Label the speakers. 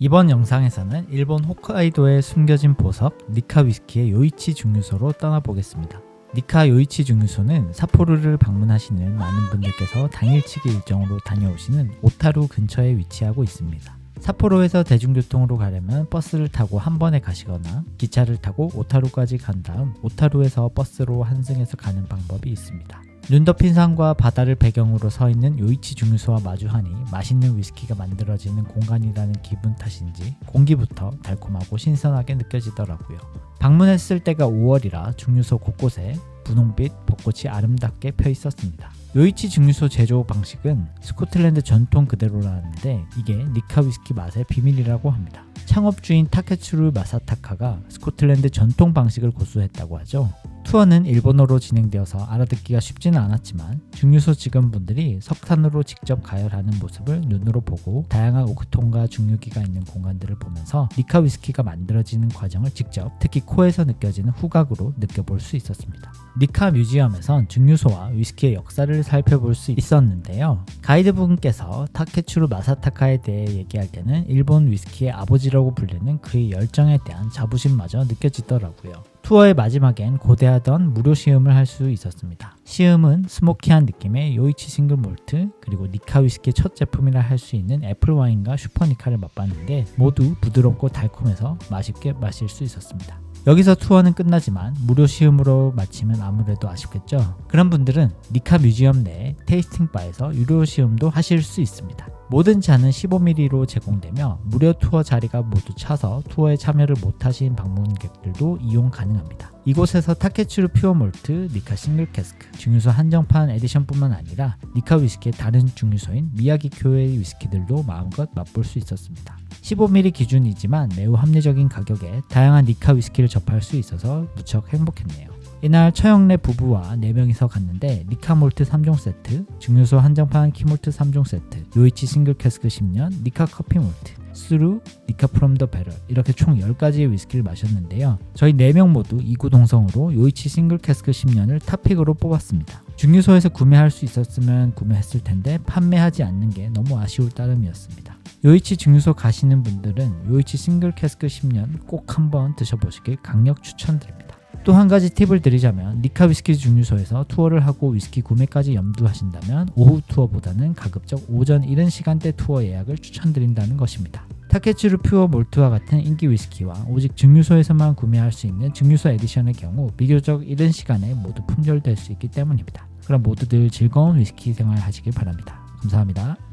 Speaker 1: 이번 영상에서는 일본 홋카이도에 숨겨진 보석 니카 위스키의 요이치 증류소로 떠나보겠습니다. 니카 요이치 증류소는 사포르를 방문하시는 많은 분들께서 당일치기 일정으로 다녀오시는 오타루 근처에 위치하고 있습니다. 삿포로에서 대중교통으로 가려면 버스를 타고 한 번에 가시거나 기차를 타고 오타루까지 간 다음 오타루에서 버스로 한승해서 가는 방법이 있습니다. 눈 덮인 산과 바다를 배경으로 서 있는 요이치 증류소와 마주하니 맛있는 위스키가 만들어지는 공간이라는 기분 탓인지 공기부터 달콤하고 신선하게 느껴지더라고요. 방문했을 때가 5월이라 증류소 곳곳에 분홍빛 벚꽃이 아름답게 펴 있었습니다. 요이치 증류소 제조 방식은 스코틀랜드 전통 그대로라는데 이게 니카 위스키 맛의 비밀이라고 합니다. 창업주인 타케츠루 마사타카가 스코틀랜드 전통 방식을 고수했다고 하죠. 투어는 일본어로 진행되어서 알아듣기가 쉽지는 않았지만 증류소 직원분들이 석탄으로 직접 가열하는 모습을 눈으로 보고 다양한 오크통과 중류기가 있는 공간들을 보면서 니카 위스키가 만들어지는 과정을 직접 특히 코에서 느껴지는 후각으로 느껴볼 수 있었습니다. 니카 뮤지엄에선 증류소와 위스키의 역사를 살펴볼 수 있었는데요. 가이드분께서 타케츠루 마사타카에 대해 얘기할 때는 일본 위스키의 아버지라고 불리는 그의 열정에 대한 자부심마저 느껴지더라고요. 투어의 마지막엔 고대하던 무료 시음을 할 수 있었습니다. 시음은 스모키한 느낌의 요이치 싱글 몰트 그리고 니카 위스키의 첫 제품이라 할 수 있는 애플 와인과 슈퍼 니카를 맛봤는데 모두 부드럽고 달콤해서 맛있게 마실 수 있었습니다. 여기서 투어는 끝나지만 무료 시음으로 마치면 아무래도 아쉽겠죠. 그런 분들은 니카 뮤지엄 내 테이스팅 바에서 유료 시음도 하실 수 있습니다. 모든 잔은 15ml로 제공되며 무료 투어 자리가 모두 차서 투어에 참여를 못하신 방문객들도 이용 가능합니다. 이곳에서 타케츠루 퓨어 몰트, 니카 싱글 캐스크, 증류소 한정판 에디션뿐만 아니라 니카 위스키의 다른 증류소인 미야기 교의 위스키들도 마음껏 맛볼 수 있었습니다. 15ml 기준이지만 매우 합리적인 가격에 다양한 니카 위스키를 접할 수 있어서 무척 행복했네요. 이날 처형래 부부와 4명이서 갔는데 니카 몰트 3종 세트, 증류소 한정판 키몰트 3종 세트, 요이치 싱글 캐스크 10년, 니카 커피 몰트, 수루, 니카 프롬 더 베럴 이렇게 총 10가지의 위스키를 마셨는데요. 저희 4명 모두 이구동성으로 요이치 싱글 캐스크 10년을 탑픽으로 뽑았습니다. 증류소에서 구매할 수 있었으면 구매했을 텐데 판매하지 않는 게 너무 아쉬울 따름이었습니다. 요이치 증류소 가시는 분들은 요이치 싱글 캐스크 10년 꼭 한번 드셔보시길 강력 추천드립니다. 또 한 가지 팁을 드리자면 니카 위스키 증류소에서 투어를 하고 위스키 구매까지 염두하신다면 오후 투어보다는 가급적 오전 이른 시간대 투어 예약을 추천드린다는 것입니다. 타케츠루 퓨어 몰트와 같은 인기 위스키와 오직 증류소에서만 구매할 수 있는 증류소 에디션의 경우 비교적 이른 시간에 모두 품절될 수 있기 때문입니다. 그럼 모두들 즐거운 위스키 생활 하시길 바랍니다. 감사합니다.